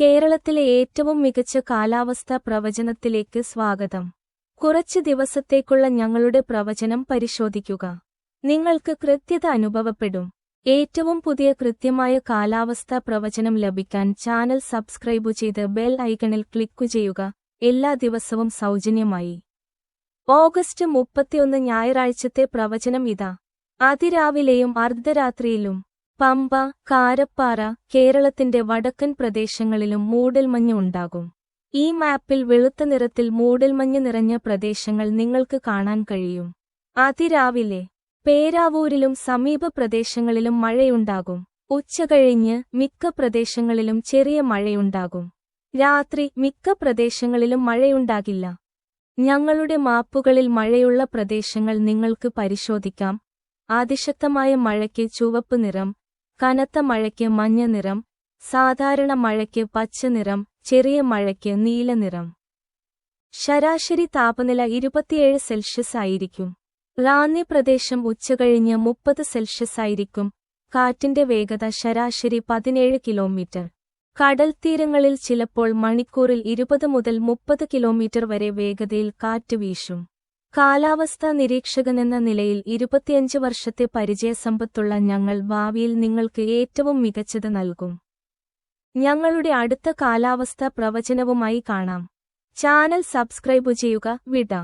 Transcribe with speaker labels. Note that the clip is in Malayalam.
Speaker 1: കേരളത്തിലെ ഏറ്റവും മികച്ച കാലാവസ്ഥാ പ്രവചനത്തിലേക്ക് സ്വാഗതം. കുറച്ച് ദിവസത്തേക്കുള്ള ഞങ്ങളുടെ പ്രവചനം പരിശോധിക്കുക. നിങ്ങൾക്ക് കൃത്യത അനുഭവപ്പെടും. ഏറ്റവും പുതിയ കൃത്യമായ കാലാവസ്ഥാ പ്രവചനം ലഭിക്കാൻ ചാനൽ സബ്സ്ക്രൈബ് ചെയ്ത് ബെൽ ഐക്കണിൽ ക്ലിക്കു ചെയ്യുക. എല്ലാ ദിവസവും സൗജന്യമായി. ഓഗസ്റ്റ് മുപ്പത്തിയൊന്ന് ഞായറാഴ്ചത്തെ പ്രവചനം ഇതാ. അതിരാവിലെയും അർദ്ധരാത്രിയിലും പമ്പ കാരപ്പാറ കേരളത്തിന്റെ വടക്കൻ പ്രദേശങ്ങളിലും മൂടൽമഞ്ഞ് ഉണ്ടാകും. ഈ മാപ്പിൽ വെളുത്ത നിറത്തിൽ മൂടൽമഞ്ഞ് നിറഞ്ഞ പ്രദേശങ്ങൾ നിങ്ങൾക്ക് കാണാൻ കഴിയും. അതിരാവിലെ പേരാവൂരിലും സമീപ പ്രദേശങ്ങളിലും മഴയുണ്ടാകും. ഉച്ചകഴിഞ്ഞ് മിക്ക പ്രദേശങ്ങളിലും ചെറിയ മഴയുണ്ടാകും. രാത്രി മിക്ക പ്രദേശങ്ങളിലും മഴയുണ്ടാകില്ല. ഞങ്ങളുടെ മാപ്പുകളിൽ മഴയുള്ള പ്രദേശങ്ങൾ നിങ്ങൾക്ക് പരിശോധിക്കാം. അതിശക്തമായ മഴയ്ക്ക് ചുവപ്പ് നിറം കനത്ത മഴയ്ക്ക് മഞ്ഞ നിറം സാധാരണ മഴയ്ക്ക് പച്ച നിറം ചെറിയ മഴയ്ക്ക് നീല നിറം. ശരാശരി താപനില ഇരുപത്തിയേഴ് സെൽഷ്യസ് ആയിരിക്കും. റാന്നി പ്രദേശം ഉച്ചകഴിഞ്ഞ് മുപ്പത് സെൽഷ്യസ് ആയിരിക്കും. കാറ്റിന്റെ വേഗത ശരാശരി പതിനേഴ് കിലോമീറ്റർ. കടൽ തീരങ്ങളിൽ ചിലപ്പോൾ മണിക്കൂറിൽ ഇരുപത് മുതൽ മുപ്പത് കിലോമീറ്റർ വരെ വേഗതയിൽ കാറ്റ് വീശും. കാലാവസ്ഥാ നിരീക്ഷകനെന്ന നിലയിൽ ഇരുപത്തിയഞ്ച് വർഷത്തെ പരിചയസമ്പത്തുള്ള ഞങ്ങൾ ഭാവിയിൽ നിങ്ങൾക്ക് ഏറ്റവും മികച്ചത് നൽകും. ഞങ്ങളുടെ അടുത്ത കാലാവസ്ഥാ പ്രവചനവുമായി കാണാം. ചാനൽ സബ്സ്ക്രൈബ് ചെയ്യുക വിട.